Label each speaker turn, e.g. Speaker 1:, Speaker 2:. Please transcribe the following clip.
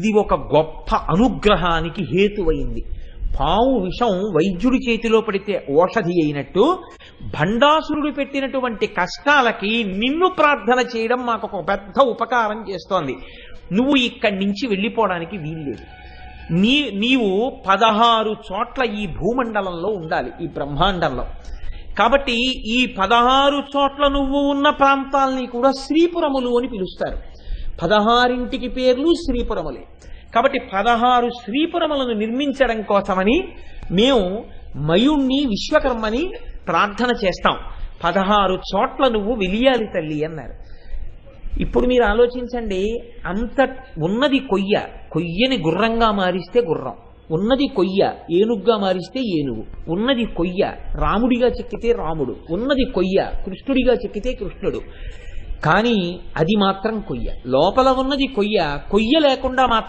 Speaker 1: ఇది ఒక గొప్ప అనుగ్రహానికి హేతువైంది. పాము విషం వైద్యుడి చేతిలో పడితే ఓషధి అయినట్టు భండాసురుడు పెట్టినటువంటి కష్టాలకి నిన్ను ప్రార్థన చేయడం మాకు ఒక పెద్ద ఉపకారం చేస్తోంది. నువ్వు ఇక్కడి నుంచి వెళ్ళిపోవడానికి వీల్లేదు. నీ నీవు పదహారు చోట్ల ఈ భూమండలంలో ఉండాలి ఈ బ్రహ్మాండంలో. కాబట్టి ఈ పదహారు చోట్ల నువ్వు ఉన్న ప్రాంతాల్ని కూడా శ్రీపురములు అని పిలుస్తారు. పదహారింటికి పేర్లు శ్రీపురములే. కాబట్టి పదహారు శ్రీపురములను నిర్మించడం కోసమని మేము మయుణ్ణి విశ్వకర్మని ప్రార్థన చేస్తాం. పదహారు చోట్ల నువ్వు వెలియాలి తల్లి అన్నారు. ఇప్పుడు మీరు ఆలోచించండి అంత ఉన్నది కొయ్య కొయ్యని గుర్రంగా మారిస్తే గుర్రం. ఉన్నది కొయ్య ఏనుగ్గా మారిస్తే ఏనుగు. ఉన్నది కొయ్య రాముడిగా చెక్కితే రాముడు. ఉన్నది కొయ్య కృష్ణుడిగా చెక్కితే కృష్ణుడు. కానీ అది మాత్రం కొయ్య. లోపల ఉన్నది కొయ్య. కొయ్య లేకుండా మాత్రం